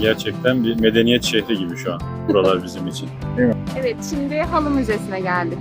Gerçekten bir medeniyet şehri gibi şu an buralar bizim için. Evet, şimdi Halı Müzesi'ne geldik.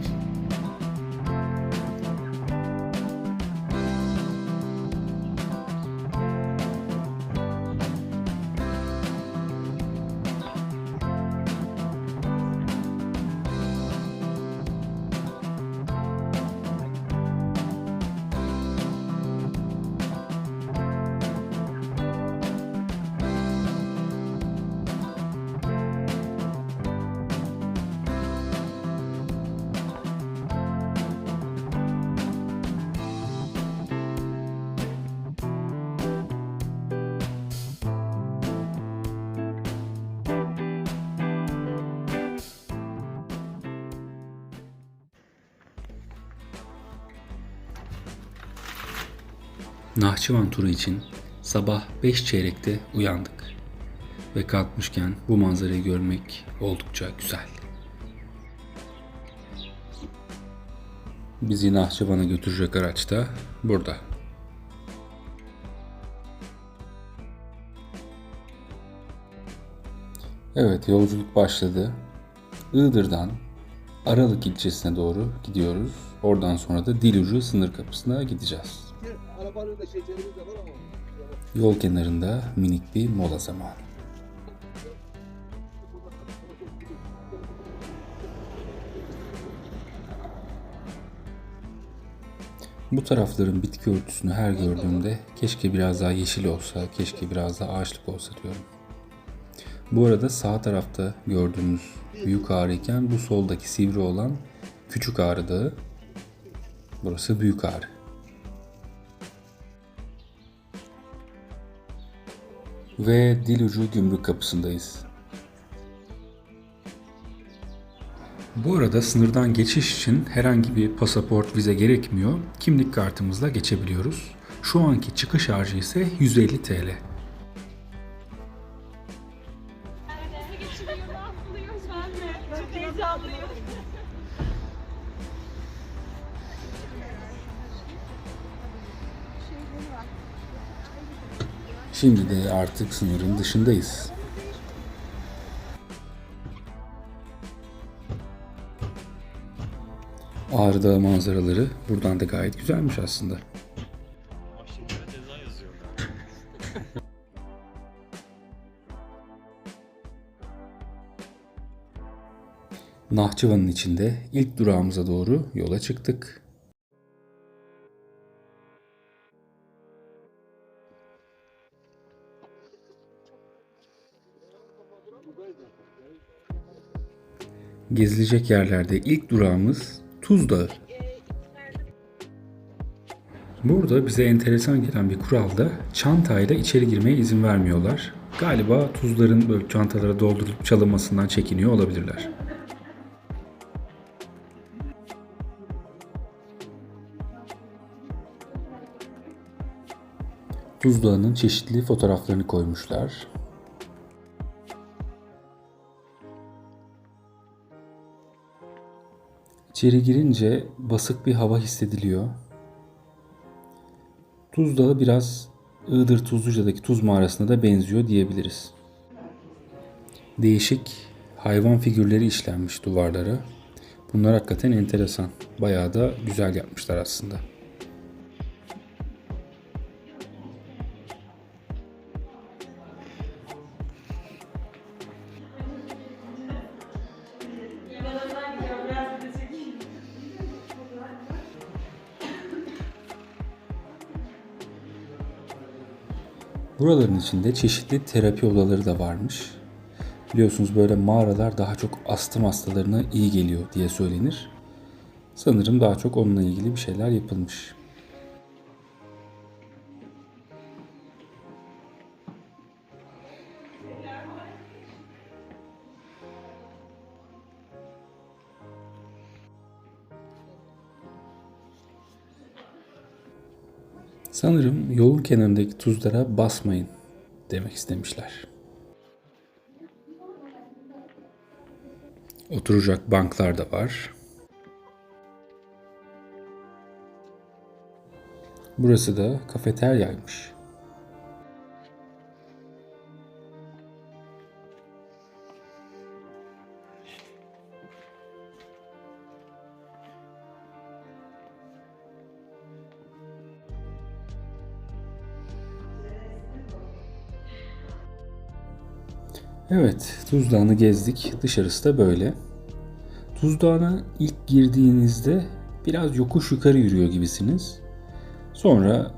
Nahçıvan turu için sabah 5 çeyrekte uyandık. Ve kalkmışken bu manzarayı görmek oldukça güzel. Bizi Nahçıvan'a götürecek araç da burada. Evet yolculuk başladı. Iğdır'dan Aralık ilçesine doğru gidiyoruz. Oradan sonra da Dilucu sınır kapısına gideceğiz. Şekerimiz de var ama. Yol kenarında minik bir mola zamanı. Bu tarafların bitki örtüsünü her gördüğümde keşke biraz daha yeşil olsa, keşke biraz daha ağaçlık olsa diyorum. Bu arada sağ tarafta gördüğümüz büyük ağrı iken bu soldaki sivri olan küçük ağrı dağı. Burası büyük ağrı. Ve Dilucu gümrük kapısındayız. Bu arada sınırdan geçiş için herhangi bir pasaport, vize gerekmiyor. Kimlik kartımızla geçebiliyoruz. Şu anki çıkış harcı ise 150 TL. Şimdi de artık sınırın dışındayız. Ağrı Dağı manzaraları buradan da gayet güzelmiş aslında. Nahçıvan'ın içinde ilk durağımıza doğru yola çıktık. Gezilecek yerlerde ilk durağımız Tuz Dağı. Burada bize enteresan gelen bir kural da çantayla içeri girmeye izin vermiyorlar. Galiba tuzların böyle çantalara doldurulup çalınmasından çekiniyor olabilirler. Tuz Dağı'nın çeşitli fotoğraflarını koymuşlar. İçeri girince basık bir hava hissediliyor. Tuz Dağı biraz Iğdır Tuzluca'daki tuz mağarasına da benziyor diyebiliriz. Değişik hayvan figürleri işlenmiş duvarlara. Bunlar hakikaten enteresan. Bayağı da güzel yapmışlar aslında. Buraların içinde çeşitli terapi odaları da varmış. Biliyorsunuz böyle mağaralar daha çok astım hastalarına iyi geliyor diye söylenir. Sanırım daha çok onunla ilgili bir şeyler yapılmış. Sanırım yolun kenarındaki tuzlara basmayın demek istemişler. Oturacak banklar da var. Burası da kafeteryaymış. Evet, Tuz Dağı'nı gezdik. Dışarısı da böyle. Tuz Dağı'na ilk girdiğinizde biraz yokuş yukarı yürüyor gibisiniz. Sonra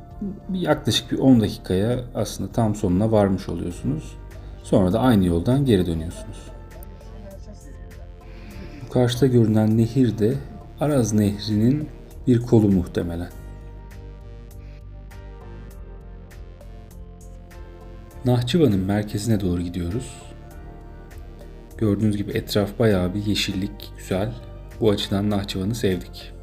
yaklaşık bir 10 dakikaya aslında tam sonuna varmış oluyorsunuz. Sonra da aynı yoldan geri dönüyorsunuz. Bu karşıda görünen nehir de Araz Nehri'nin bir kolu muhtemelen. Nahçıvan'ın merkezine doğru gidiyoruz. Gördüğünüz gibi etraf bayağı bir yeşillik, güzel. Bu açıdan Nahçıvan'ı sevdik.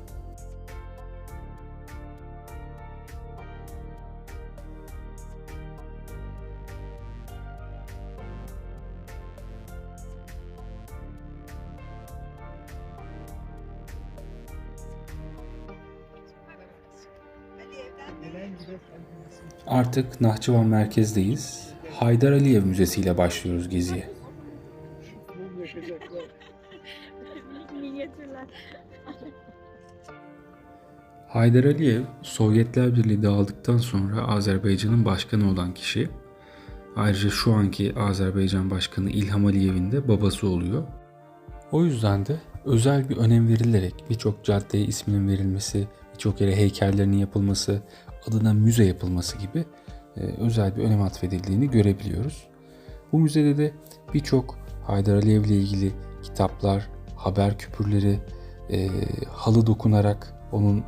Artık Nahçıvan merkezdeyiz. Haydar Aliyev Müzesi ile başlıyoruz geziye. Haydar Aliyev, Sovyetler Birliği dağıldıktan sonra Azerbaycan'ın başkanı olan kişi. Ayrıca şu anki Azerbaycan Başkanı İlham Aliyev'in de babası oluyor. O yüzden de özel bir önem verilerek birçok caddeye isminin verilmesi, birçok yere heykellerinin yapılması, adına müze yapılması gibi e, özel bir önem atfedildiğini görebiliyoruz. Bu müzede de birçok Haydar Aliyev ile ilgili kitaplar, haber küpürleri, e, halı dokunarak onun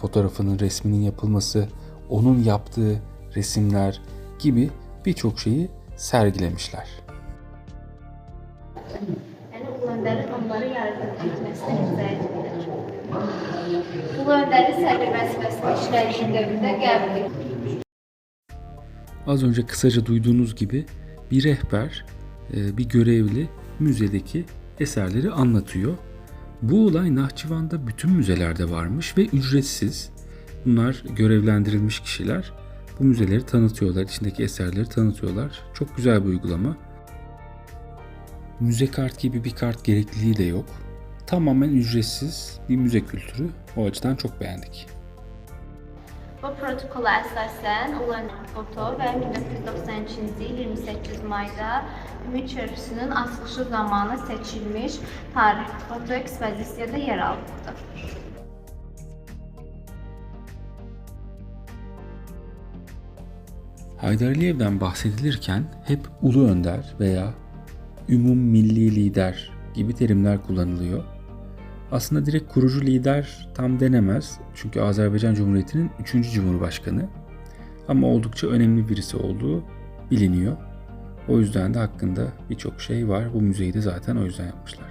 fotoğrafının, resminin yapılması, onun yaptığı resimler gibi birçok şeyi sergilemişler. Yəni Ulu Öndərin onları yaradıcı etməsinə hidayət edir. Ulu Öndərin sədr vəzifəsində işlədiyi dövrdə qəbul edilir. Az önce kısaca duyduğunuz gibi bir rehber, e, bir görevli müzedeki eserleri anlatıyor. Bu olay Nahçıvan'da bütün müzelerde varmış ve ücretsiz. Bunlar görevlendirilmiş kişiler. Bu müzeleri tanıtıyorlar, içindeki eserleri tanıtıyorlar. Çok güzel bir uygulama. Müze kart gibi bir kart gerekliliği de yok. Tamamen ücretsiz bir müze kültürü. O açıdan çok beğendik. Bu protokola əsasən Öndərin foto və 1992-ci il 28 mayda Ümid Körpüsünün açılışı zamanı seçilmiş tarix foto ekspozisiyada yer almışdı. Haydar Aliyev'den bahsedilirken hep ulu önder veya ümum milli lider gibi terimler kullanılıyor. Aslında direkt kurucu lider tam denemez çünkü Azerbaycan Cumhuriyeti'nin 3. Cumhurbaşkanı ama oldukça önemli birisi olduğu biliniyor. O yüzden de hakkında birçok şey var. Bu müzeyi de zaten o yüzden yapmışlar.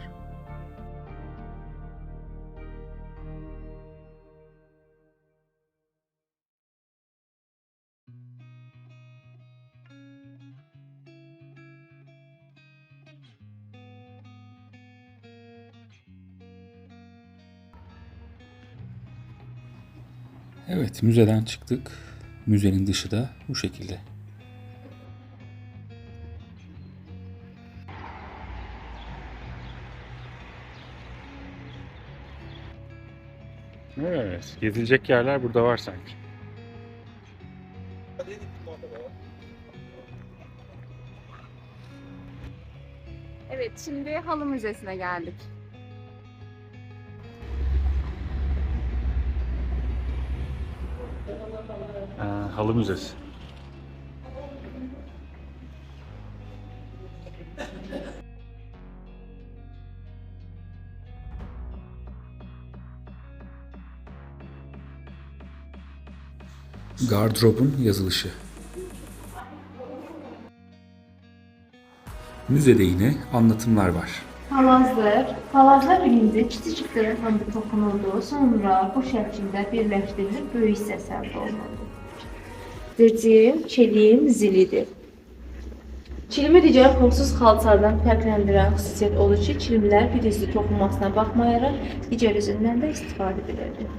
Evet, müzeden çıktık. Müzenin dışı da bu şekilde. Evet, gezilecek yerler burada var sanki. Evet, şimdi halı müzesine geldik. Halı müzesi. Gardırobun yazılışı. Müzede yine anlatımlar var. Palazlar, palazlar birinci kiçik qırıqında toxunuldu, sonra bu şəkildə birləşdirilib böyük hissəsi əldə olundu. Dirciyim, çeliğim, zilidir. Çilimi digər pulsuz xalçalardan fərqləndirən xüsusiyyət odur ki, çilimlər bir üzlü toxunmasına baxmayaraq digər üzündən də istifadə edilir.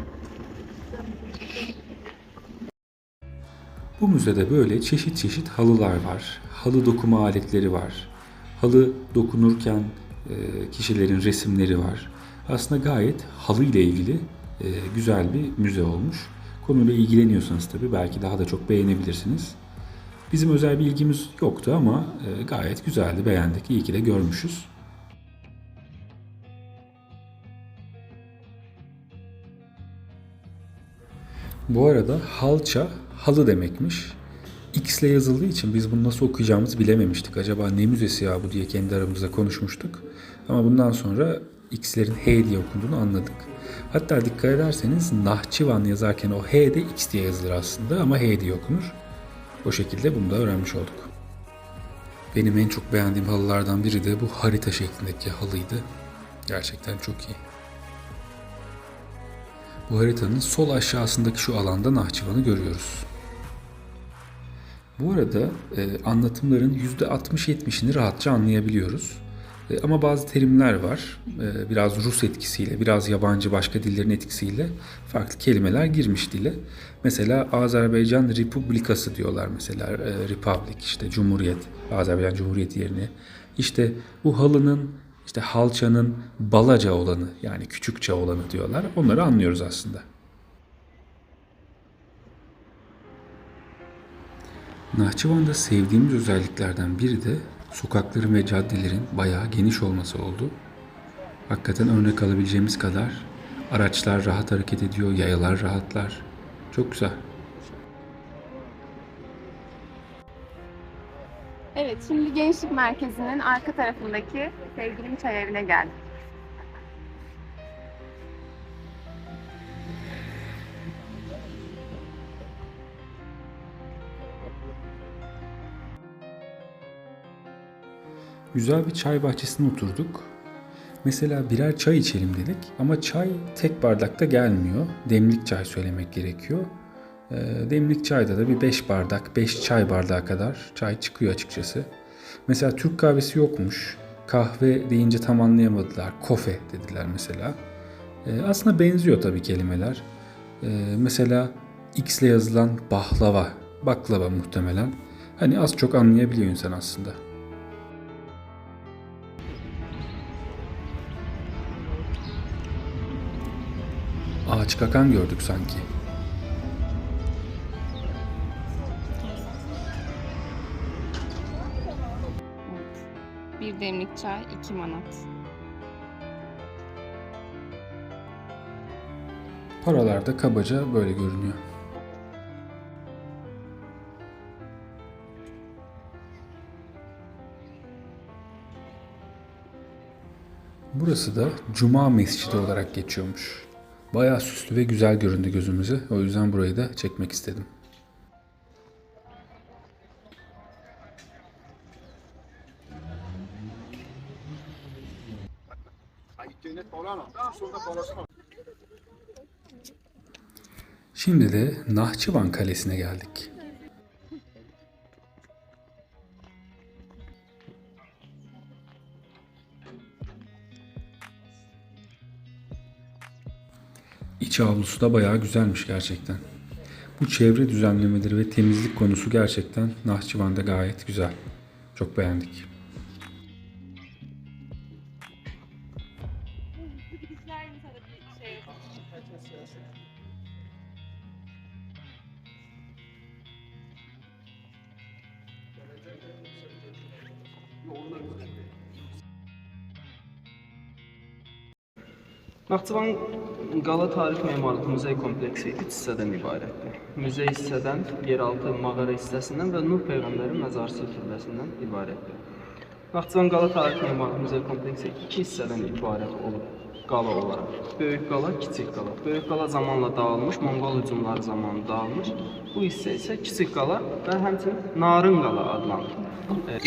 Bu müzede böyle çeşit çeşit halılar var. Halı dokuma aletleri var. Halı dokunurken e, kişilerin resimleri var. Aslında gayet halı ile ilgili e, güzel bir müze olmuş. Konuyla ilgileniyorsanız tabii belki daha da çok beğenebilirsiniz. Bizim özel bir ilgimiz yoktu ama e, gayet güzeldi, beğendik. İyi ki de görmüşüz. Bu arada halça halı demekmiş. X ile yazıldığı için biz bunu nasıl okuyacağımızı bilememiştik. Acaba ne müzesi ya bu diye kendi aramızda konuşmuştuk. Ama bundan sonra X'lerin H diye okunduğunu anladık. Hatta dikkat ederseniz Nahçıvan yazarken o H de X diye yazılır aslında ama H diye okunur. O şekilde bunu da öğrenmiş olduk. Benim en çok beğendiğim halılardan biri de bu harita şeklindeki halıydı. Gerçekten çok iyi. Bu haritanın sol aşağısındaki şu alanda Nahçıvan'ı görüyoruz. Bu arada e, anlatımların %60-70'ini rahatça anlayabiliyoruz. E, ama bazı terimler var. E, biraz Rus etkisiyle, biraz yabancı başka dillerin etkisiyle farklı kelimeler girmiş dile. Mesela Azerbaycan Republikası diyorlar mesela. E, Republic işte Cumhuriyet. Azerbaycan Cumhuriyeti yerine. İşte bu halının işte halçanın balaca olanı yani küçükçe olanı diyorlar. Onları anlıyoruz aslında. Nahçıvan'da sevdiğimiz özelliklerden biri de sokakların ve caddelerin bayağı geniş olması oldu. Hakikaten örnek alabileceğimiz kadar araçlar rahat hareket ediyor, yayalar rahatlar. Çok güzel. Evet, şimdi Gençlik Merkezi'nin arka tarafındaki sevgilim çay evine geldik. Güzel bir çay bahçesine oturduk. Mesela birer çay içelim dedik ama çay tek bardakta gelmiyor. Demlik çay söylemek gerekiyor. Ee, demlik çayda da bir 5 bardak, 5 çay bardağı kadar çay çıkıyor açıkçası. Mesela Türk kahvesi yokmuş. Kahve deyince tam anlayamadılar. Kofe dediler mesela. Ee, aslında benziyor tabii kelimeler. Ee, mesela X ile yazılan baklava, baklava muhtemelen. Hani az çok anlayabiliyor insan aslında. Ağaç kakan gördük sanki. Bir demlik çay, iki manat. Paralarda kabaca böyle görünüyor. Burası da Cuma Mescidi olarak geçiyormuş. Bayağı süslü ve güzel göründü gözümüze. O yüzden burayı da çekmek istedim. Şimdi de Nahçıvan Kalesi'ne geldik. İç avlusu da bayağı güzelmiş gerçekten. Bu çevre düzenlemeleri ve temizlik konusu gerçekten Nahçıvan'da gayet güzel. Çok beğendik. Naxçıvan Qala Tarix Memarlıq Muzey kompleksi 3 hissədən ibarətdir. Muzey hissədən, yeraltı mağara hissəsindən və Nuh peyğəmbərin məzarçı türbəsindən ibarətdir. Naxçıvan Qala Tarix Memarlıq Muzey kompleksi 2 hissədən ibarət olub qala olaraq. Böyük qala, kiçik qala. Böyük qala zamanla dağılmış, Monqol hücumları zamanı dağılmış. Bu hissə isə kiçik qala və həmçinin Narın qala adlanır.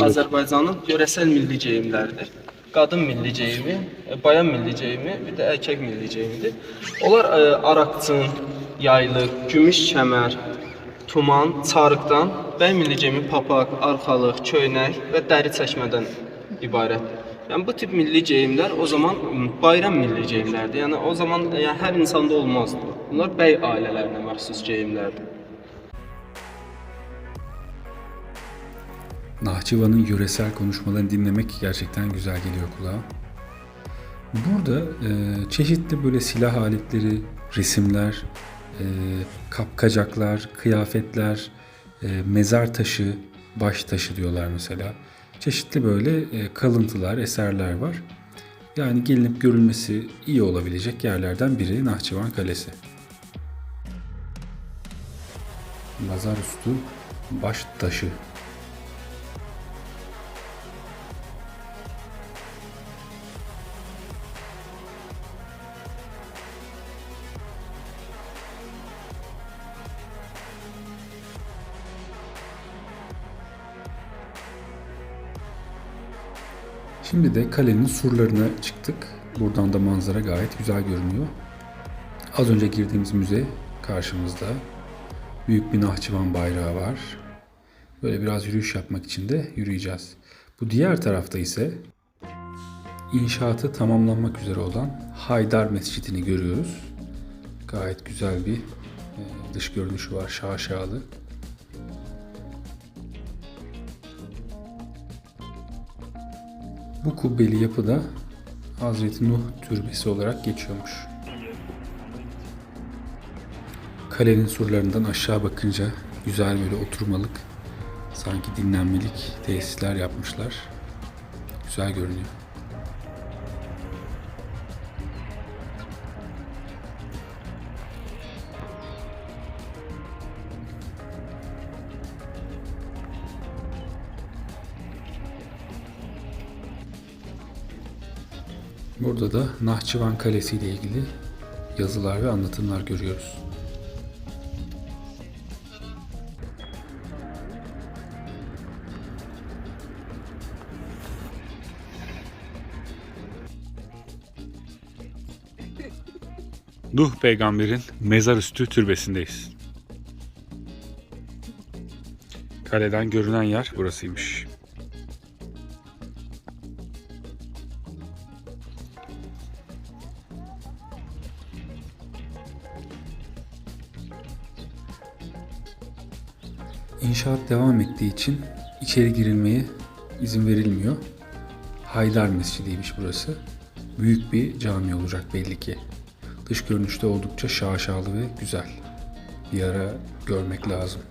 Azərbaycanın yörəsəl milli geyimləridir. Qadın milli geyimi, e, bayan milli geyimi, bir də erkək milli geyimidir. Onlar e, araqçın, yaylıq, gümüş kəmər, tuman, çarıqdan, bəy milli geyimi papaq, arxalıq, köynək və dəri çəkmədən ibarətdir. Yəni bu tip milli geyimlər o zaman bayram milli geyimlərdir. Yəni o zaman yəni, hər insanda olmazdı. Bunlar bəy ailələrinə məxsus geyimlərdir. Nahçıvan'ın yöresel konuşmalarını dinlemek gerçekten güzel geliyor kulağa. Burada e, çeşitli böyle silah aletleri, resimler, e, kapkacaklar, kıyafetler, e, mezar taşı, baş taşı diyorlar mesela. Çeşitli böyle e, kalıntılar, eserler var. Yani gelinip görülmesi iyi olabilecek yerlerden biri Nahçıvan Kalesi. Mazar üstü baş taşı. Şimdi de kalenin surlarına çıktık. Buradan da manzara gayet güzel görünüyor. Az önce girdiğimiz müze karşımızda. Büyük bir Nahçıvan bayrağı var. Böyle biraz yürüyüş yapmak için de yürüyeceğiz. Bu diğer tarafta ise inşaatı tamamlanmak üzere olan Haydar Mescidi'ni görüyoruz. Gayet güzel bir e, dış görünüşü var şaşalı. Bu kubbeli yapı da Hazreti Nuh Türbesi olarak geçiyormuş. Kalenin surlarından aşağı bakınca güzel böyle oturmalık, sanki dinlenmelik tesisler yapmışlar. Güzel görünüyor. Burada da Nahçıvan Kalesi ile ilgili yazılar ve anlatımlar görüyoruz. Nuh peygamberin mezarüstü türbesindeyiz. Kaleden görünen yer burasıymış. İnşaat devam ettiği için içeri girilmeye izin verilmiyor. Haydar Mescidiymiş burası. Büyük bir cami olacak belli ki. Dış görünüşte oldukça şaşalı ve güzel. Bir ara görmek lazım.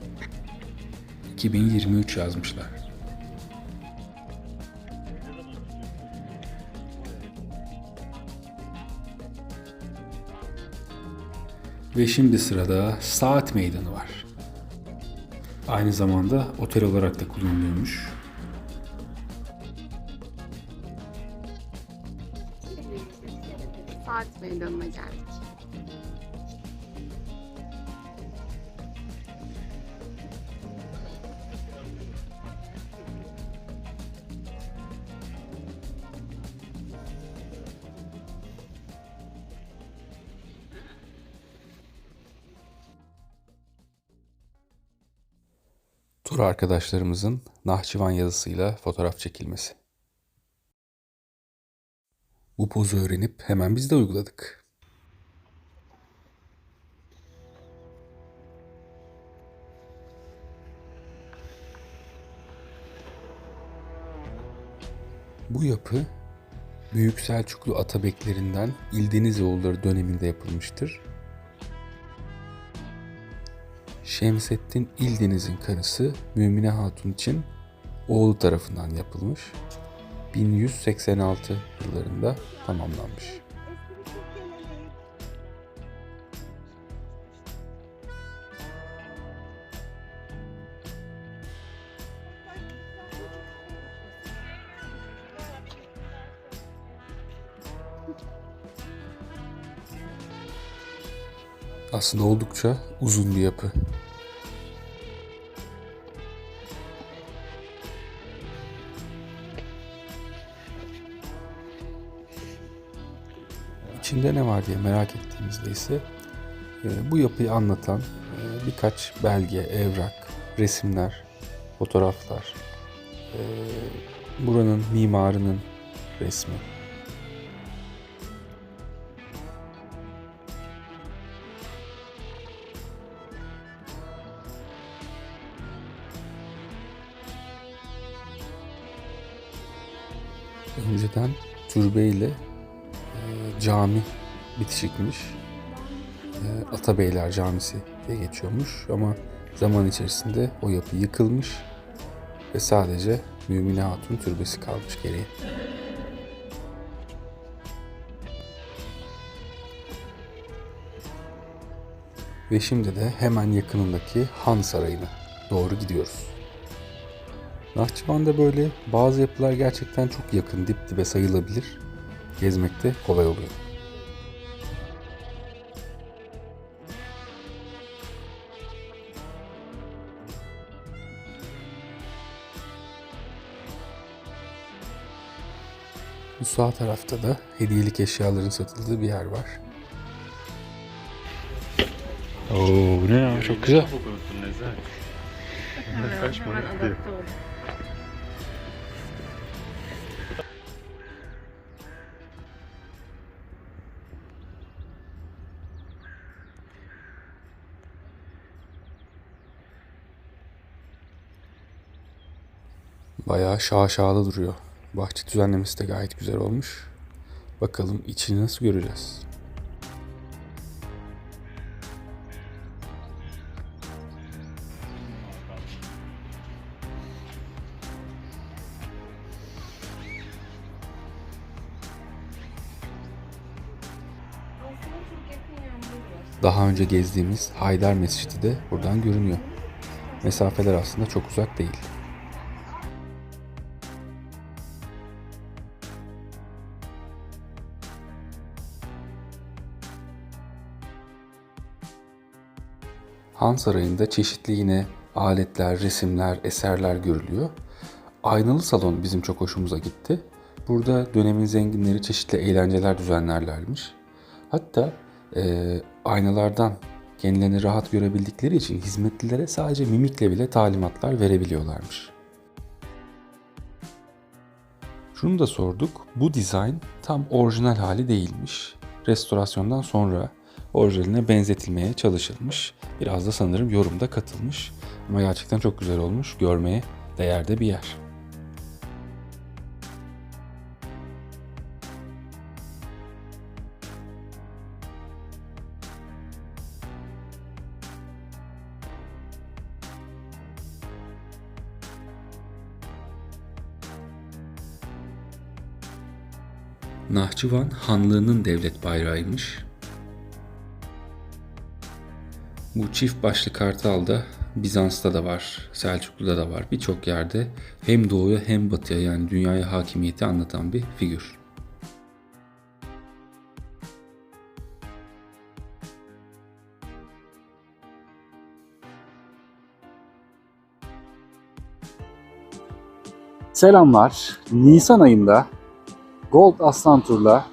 2023 yazmışlar. Ve şimdi sırada Saat Meydanı var. Aynı zamanda otel olarak da kullanılıyormuş. Saat meydanına geldik. Tur arkadaşlarımızın Nahçıvan yazısıyla fotoğraf çekilmesi. Bu pozu öğrenip hemen biz de uyguladık. Bu yapı Büyük Selçuklu Atabeklerinden İldenizoğulları döneminde yapılmıştır. Şemsettin İldeniz'in karısı Mümine Hatun için oğlu tarafından yapılmış. 1186 yıllarında tamamlanmış. Aslında oldukça uzun bir yapı. İçinde ne var diye merak ettiğimizde ise e, bu yapıyı anlatan e, birkaç belge, evrak, resimler, fotoğraflar, e, buranın mimarının resmi, önceden türbeyle cami bitişikmiş. E, Atabeyler Camisi diye geçiyormuş ama zaman içerisinde o yapı yıkılmış. ve sadece Mümine Hatun türbesi kalmış geriye. Ve şimdi de hemen yakınındaki Han Sarayı'na doğru gidiyoruz. Nahçıvan'da böyle bazı yapılar gerçekten çok yakın dip dibe sayılabilir. Gezmekte kolay oluyor. Bu sağ tarafta da hediyelik eşyaların satıldığı bir yer var. Oo ne ya çok güzel. Kaç para Bayağı şaşalı duruyor. Bahçe düzenlemesi de gayet güzel olmuş. Bakalım içini nasıl göreceğiz. Daha önce gezdiğimiz Haydar Mescidi de buradan görünüyor. Mesafeler aslında çok uzak değil. Han Sarayı'nda çeşitli yine aletler, resimler, eserler görülüyor. Aynalı salon bizim çok hoşumuza gitti. Burada dönemin zenginleri çeşitli eğlenceler düzenlerlermiş. Hatta eee, aynalardan kendilerini rahat görebildikleri için hizmetlilere sadece mimikle bile talimatlar verebiliyorlarmış. Şunu da sorduk. Bu dizayn tam orijinal hali değilmiş. Restorasyondan sonra orijinaline benzetilmeye çalışılmış. Biraz da sanırım yorumda katılmış. Ama gerçekten çok güzel olmuş. Görmeye değerde bir yer. Nahçıvan Hanlığı'nın devlet bayrağıymış. Bu çift başlı kartal da Bizans'ta da var, Selçuklu'da da var. Birçok yerde hem doğuya hem batıya yani dünyaya hakimiyeti anlatan bir figür. Selamlar. Nisan ayında Gold Aslan Tur'la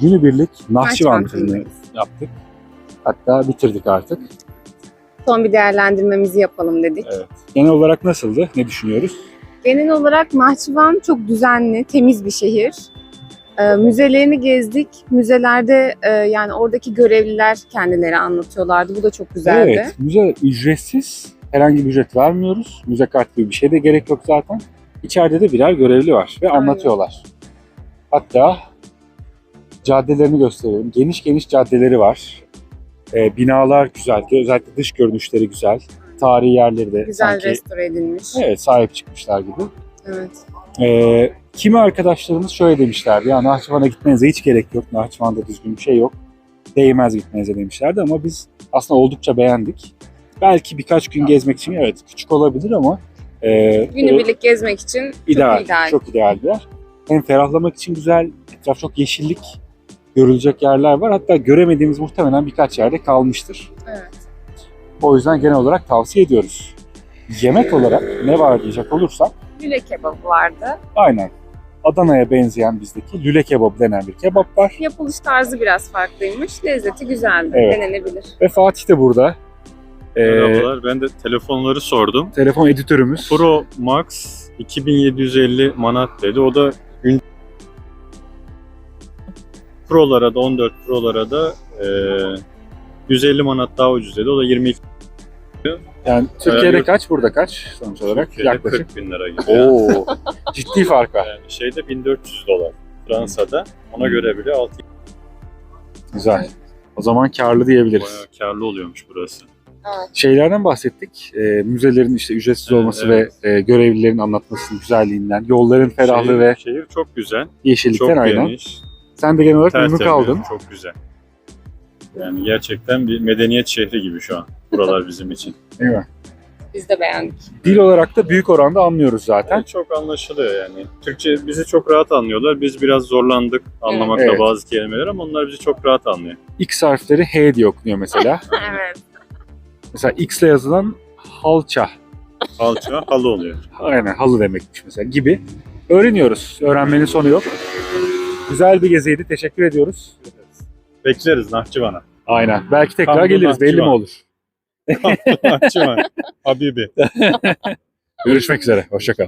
günübirlik Nahçıvan turunu yaptık. Hatta bitirdik artık. Son bir değerlendirmemizi yapalım dedik. Evet. Genel olarak nasıldı? Ne düşünüyoruz? Genel olarak Nahçıvan çok düzenli, temiz bir şehir. Ee, müzelerini gezdik. Müzelerde e, yani oradaki görevliler kendileri anlatıyorlardı. Bu da çok güzeldi. Evet. Müze ücretsiz. Herhangi bir ücret vermiyoruz. Müze kart gibi bir şeye de gerek yok zaten. İçeride de birer görevli var ve Aynen. anlatıyorlar. Hatta caddelerini gösterelim. Geniş geniş caddeleri var. Ee, binalar güzel. Özellikle dış görünüşleri güzel. Tarihi yerleri de Güzel sanki restore edilmiş. evet, sahip çıkmışlar gibi. Evet. Ee, kimi arkadaşlarımız şöyle demişlerdi. Ya Nahçıvan'a gitmenize hiç gerek yok. Nahçıvan'da düzgün bir şey yok. Değmez gitmenize demişlerdi ama biz aslında oldukça beğendik. Belki birkaç gün gezmek için evet küçük olabilir ama e, Günübirlik gezmek için ideal, çok ideal. çok ideal bir yer. Hem ferahlamak için güzel, etraf çok yeşillik, görülecek yerler var. Hatta göremediğimiz muhtemelen birkaç yerde kalmıştır. Evet. O yüzden genel olarak tavsiye ediyoruz. Yemek olarak ne var diyecek olursak Lüle kebabı vardı. Aynen. Adana'ya benzeyen bizdeki lüle kebabı denen bir kebap var. Yapılış tarzı biraz farklıymış. Lezzeti güzeldi. Evet. Denenebilir. Ve Fatih de burada. Ee, Merhabalar. Ben de telefonları sordum. telefon editörümüz. Pro Max 2750 manat dedi. O da gün Pro'lara da 14 Pro'lara da eee 150 manat daha ucuz dedi. O da 22 Yani Türkiye'de Evet. kaç, burada kaç sonuç olarak? Türkiye'de Yaklaşık. 40 bin lira gibi. Oo, ciddi fark var. Yani şeyde 1400 dolar. Fransa'da ona göre bile 6 Güzel. O zaman karlı diyebiliriz. bayağı karlı oluyormuş burası. Şeylerden bahsettik. E, müzelerin işte ücretsiz Evet, olması evet. ve e, görevlilerin anlatmasının güzelliğinden, yolların ferahlığı şehir, ve şehir çok güzel. yeşillikten Çok aynen. geniş. Sen de genel olarak memnun kaldın. Çok güzel. Yani gerçekten bir medeniyet şehri gibi şu an. Buralar bizim için. Değil mi? Biz de beğendik. Dil olarak da büyük oranda anlıyoruz zaten. Yani çok anlaşılıyor yani. Türkçe bizi çok rahat anlıyorlar. Biz biraz zorlandık anlamakta Evet. bazı kelimeler ama onlar bizi çok rahat anlıyor. X harfleri H diye okunuyor mesela. Evet. mesela X ile yazılan halça. Alça halı oluyor. Aynen halı demekmiş mesela gibi. Öğreniyoruz. Öğrenmenin sonu yok. Güzel bir geziydi. Teşekkür ediyoruz. Bekleriz Nahçıvan'a. Aynen. Belki tekrar da geliriz. Belli mi Nahçıvan. olur? Nahçıvan. Habibi. Görüşmek üzere. Hoşçakal.